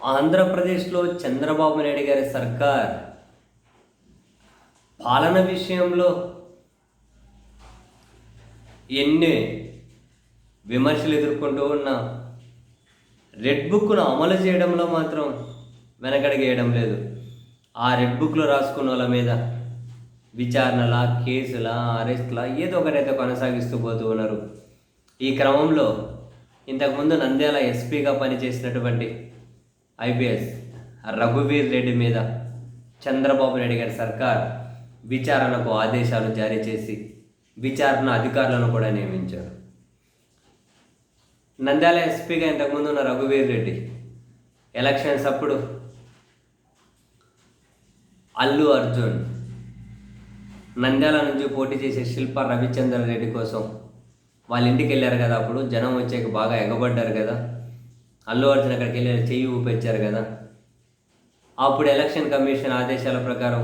ఆంధ్రప్రదేశ్లో చంద్రబాబు నాయుడు గారి సర్కార్ పాలన విషయంలో ఎన్ని విమర్శలు ఎదుర్కొంటూ ఉన్నా రెడ్ బుక్ను అమలు చేయడంలో మాత్రం వెనకడిగేయడం లేదు. ఆ రెడ్ బుక్లో రాసుకున్న వాళ్ళ మీద విచారణల కేసుల అరెస్ట్ల ఏదో ఒకటైతే కొనసాగిస్తూ పోతూ ఉన్నారు. ఈ క్రమంలో ఇంతకుముందు నంద్యాల ఎస్పీగా పనిచేసినటువంటి ఐపీఎస్ రఘువీర్ రెడ్డి మీద చంద్రబాబు నాయుడు గారి సర్కార్ విచారణకు ఆదేశాలు జారీ చేసి విచారణ అధికారులను కూడా నియమించారు. నంద్యాల ఎస్పీగా ఇంతకుముందు ఉన్న రఘువీర్ రెడ్డి ఎలక్షన్స్ అప్పుడు అల్లు అర్జున్ నంద్యాల నుంచి పోటీ చేసే శిల్ప రవిచంద్ర రెడ్డి కోసం వాళ్ళ ఇంటికి వెళ్ళారు కదా అప్పుడు జనం వచ్చాక బాగా ఎగబడ్డారు కదా. అల్లు అర్జున్ అక్కడికి వెళ్ళి చెయ్యి ఊపించారు కదా. అప్పుడు ఎలక్షన్ కమిషన్ ఆదేశాల ప్రకారం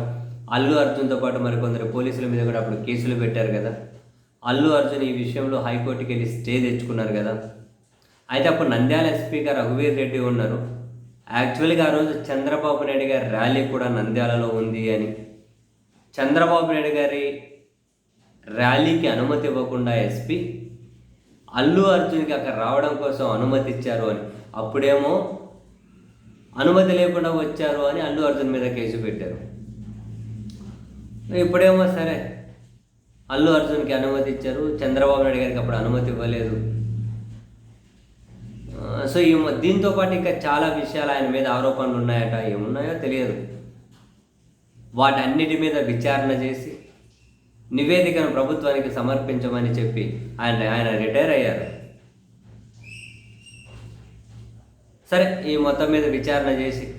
అల్లు అర్జున్తో పాటు మరికొందరు పోలీసుల మీద కూడా అప్పుడు కేసులు పెట్టారు కదా. అల్లు అర్జున్ ఈ విషయంలో హైకోర్టుకి వెళ్ళి స్టే తెచ్చుకున్నారు కదా. అయితే అప్పుడు నంద్యాల ఎస్పీగా రఘువీర్ రెడ్డి ఉన్నారు. యాక్చువల్గా ఆ రోజు చంద్రబాబు నాయుడు గారి ర్యాలీ కూడా నంద్యాలలో ఉంది అని. చంద్రబాబు నాయుడు గారి ర్యాలీకి అనుమతి ఇవ్వకుండా ఎస్పీ అల్లు అర్జున్కి అక్కడ రావడం కోసం అనుమతి ఇచ్చారు అని. అప్పుడేమో అనుమతి లేకుండా వచ్చారు అని అల్లు అర్జున్ మీద కేసు పెట్టారు. ఇప్పుడేమో సరే అల్లు అర్జున్కి అనుమతి ఇచ్చారు. చంద్రబాబు నాయుడు గారికి అప్పుడు అనుమతి ఇవ్వలేదు. సో ఈ దీంతో పాటు ఇంకా చాలా విషయాలు ఆయన మీద ఆరోపణలు ఉన్నాయట ఏమున్నాయో తెలియదు. వాటన్నిటి మీద విచారణ చేసి నివేదికను ప్రభుత్వానికి సమర్పించమని చెప్పి ఆయన ఆయన రిటైర్ అయ్యారు. సరే ఈ మొత్తం మీద విచారణ చేసి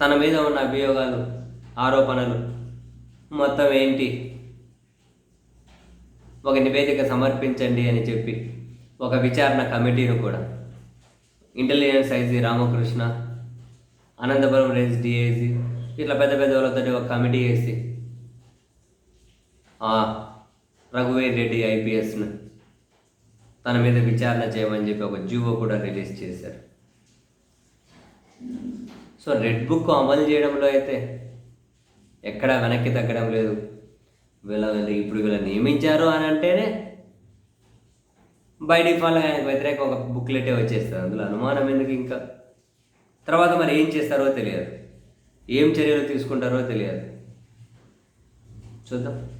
తన మీద ఉన్న అభియోగాలు ఆరోపణలు మొత్తం ఏంటి? ఒక నివేదిక సమర్పించండి అని చెప్పి ఒక విచారణ కమిటీని కూడా. Intelligence IG Ramakrishna Anantapuram range DIG ఇట్లా పెద్ద పెద్ద వాళ్ళతో ఒక కమిటీ వేసి రఘువీర్ రెడ్డి ఐపీఎస్ను తన మీద విచారణ చేయమని చెప్పి ఒక జీవో కూడా రిలీజ్ చేశారు. సో రెడ్ బుక్ అమలు చేయడంలో అయితే ఎక్కడా వెనక్కి తగ్గడం లేదు. వీళ్ళ ఇప్పుడు వీళ్ళ నియమించారు అని అంటేనే బై డిఫాల్ట్ ఆయనకు వ్యతిరేక ఒక బుక్లెటే వచ్చేస్తుంది. అందులో అనుమానం ఎందుకు ఇంకా? తర్వాత మరి ఏం చేస్తారో తెలియదు. ఏం చర్యలు తీసుకుంటారో తెలియదు. చూద్దాం.